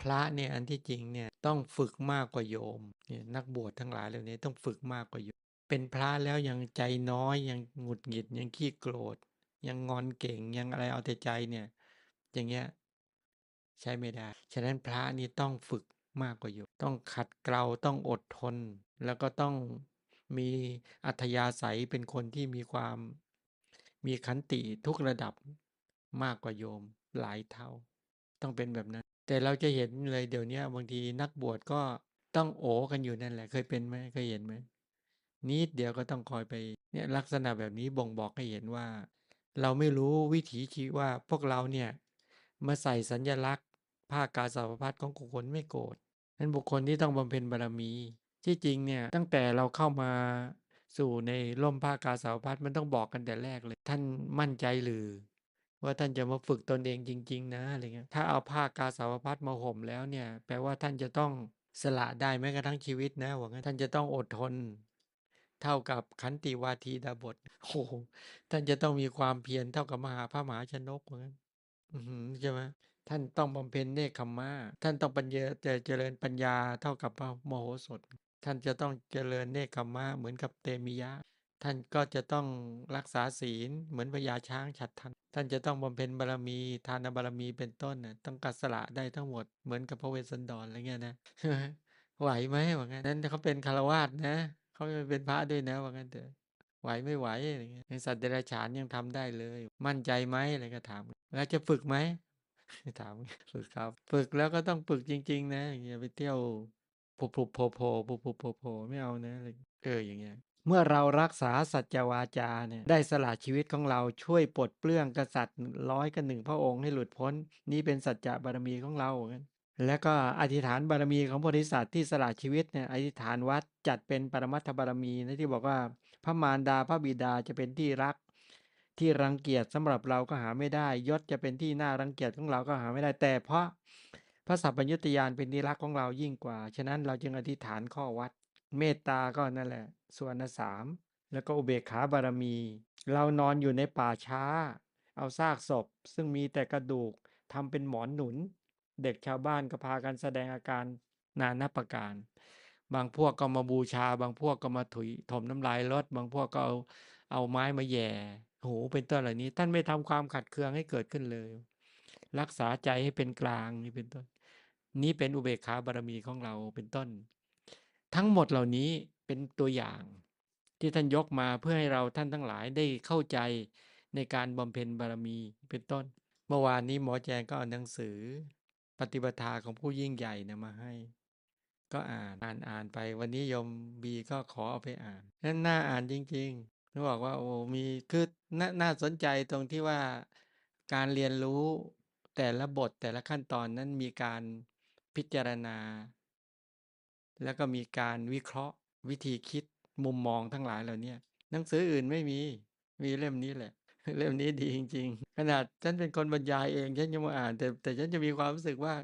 พระเนี่ยอันที่จริงเนี่ยต้องฝึกมากกว่าโยมเนี่ยนักบวชทั้งหลายเหล่านี้ต้องฝึกมากกว่าโยม เป็นพระแล้วยังใจน้อยยังหงุดหงิดยังขี้โกรธ ยังงอนเก่งยังอะไรเอาแต่ใจเนี่ย อย่างเงี้ยใช้ไม่ได้ ฉะนั้นพระนี่ต้องฝึกมากกว่าโยม ต้องขัดเกลาต้องอดทน แล้วก็ต้องมีอัธยาศัยเป็นคนที่มีความมีขันติทุกระดับมากกว่าโยมหลายเท่า ต้องเป็นแบบนั้น แต่เราจะเห็นเลยเดี๋ยวนี้บางทีนักบวชก็ต้องโอกันอยู่นั่นแหละ เคยเป็นไหมเคยเห็นไหมนิดเดียวก็ต้องคอยไปเนี่ยลักษณะแบบนี้บ่งบอกให้เห็นว่า เราไม่รู้วิถีชีวิตว่าพวกเราเนี่ยมาใส่สัญญลักษณ์ภาคกาสาวพัดของบุคคลไม่โกรธนั้นบุคคลที่ต้องบำเพ็ญบารมี ที่จริงเนี่ยตั้งแต่เราเข้ามาสู่ในร่มผ้ากาสาวพัดมันต้องบอกกันแต่แรกเลย ท่านมั่นใจหรือ ว่าท่านจะมาฝึกตนเองจริง ๆ นะอะไรเงี้ยถ้าเอาผ้ากาสาวพัดมาห่มแล้วเนี่ย แปลว่าท่านจะต้องสละได้แม้กระทั่งชีวิตนะว่างั้นท่านจะต้องอดทน เท่ากับขันติวาทีดาบทโอ้โหท่านจะต้องมีความเพียรเท่ากับมหาพระมหาชนกเหมือนกันอือหือใช่ไหมท่านต้องบำเพ็ญเนคขมมะท่านต้องปัญญาเจริญปัญญาเท่ากับพระโมโหสถ ท่านจะต้องเจริญเนคขมมะเหมือนกับเตมิยะ ท่านก็จะต้องรักษาศีลเหมือนพญาช้างฉัดทัน ท่านจะต้องบำเพ็ญบารมีทานบารมีเป็นต้นนะต้องกัดสละได้ทั้งหมดเหมือนกับพระเวสสันดรอะไรเงี้ยนะไหวไหมว่างั้นนั้นเขาเป็นคารวาสนะเขาเป็นพระด้วยนะว่างั้นเถอะไหวไม่ไหวอะไรเงี้ยสัตว์เดรัจฉานยังทำได้เลย มั่นใจไหมอะไรก็ถาม แล้วจะฝึกไหมถามฝึกครับ ฝึกแล้วก็ต้องฝึกจริง ๆ นะอย่าไปเที่ยวผุบผุบโผโผผุบผุบโผโผไม่เอานะอะไรเอออย่างเงี้ย เมื่อเรารักษาสัจวาจาเนี่ยได้สละชีวิตของเราช่วยปลดเปลื้องกษัตริย์ร้อยกับหนึ่งพระองค์ให้หลุดพ้น นี่เป็นสัจจะบารมีของเราเอนกันแล้วก็อธิษฐานบารมีของบริษัทที่สละชีวิตเนี่ยอธิษฐานวัดจัดเป็นปรมัตถบารมีนะที่บอกว่าพระมารดาพระบิดาจะเป็นที่รัก ที่รังเกียจสำหรับเราก็หาไม่ได้ ยศจะเป็นที่น่ารังเกียจของเราก็หาไม่ได้แต่ เพราะพระสัพพัญญุตยานเป็นที่รักของเรายิ่งกว่า ฉะนั้นเราจึงอธิษฐานข้อวัด เมตตาก็นั่นแหละ ส่วนสาม แล้วก็อุเบกขาบารมี เรานอนอยู่ในป่าช้า เอาซากศพ ซึ่งมีแต่กระดูกทำเป็นหมอนหนุน เด็กชาวบ้านก็พากันแสดงอาการนานาประการ บางพวกก็มาบูชา บางพวกก็มาถุยถมน้ำลายรถบางพวกก็เอาเอาไม้มาแย่หูเป็นต้นเหล่านี้ ท่านไม่ทำความขัดเคืองให้เกิดขึ้นเลย รักษาใจให้เป็นกลางนี่เป็นต้น นี้เป็นอุเบกขาบารมีของเราเป็นต้น ทั้งหมดเหล่านี้เป็นตัวอย่าง ที่ท่านยกมาเพื่อให้เราท่านทั้งหลายได้เข้าใจในการบำเพ็ญบารมีเป็นต้น เมื่อวานนี้หมอแจงก็เอาหนังสือ ปฏิปทาของผู้ยิ่งใหญ่นะมาให้ ก็อ่านอ่านอ่านไป วันนี้ยมบีก็ขอเอาไปอ่านนั่นน่าอ่านจริงๆเขาบอกว่าโอ้มีคือนาน่าสนใจตรงที่ว่าการเรียนรู้แต่ละบทแต่ละขั้นตอนนั้นมีการพิจารณา แล้วก็มีการวิเคราะห์ วิธีคิดมุมมองทั้งหลายเหล่านี้หนังสืออื่นไม่มี มีเล่มนี้แหละ เล่มนี้ดีจริง ๆ ขนาดฉันเป็นคนบรรยายเองฉันยังมาอ่าน แต่แต่ฉันจะมีความรู้สึกว่า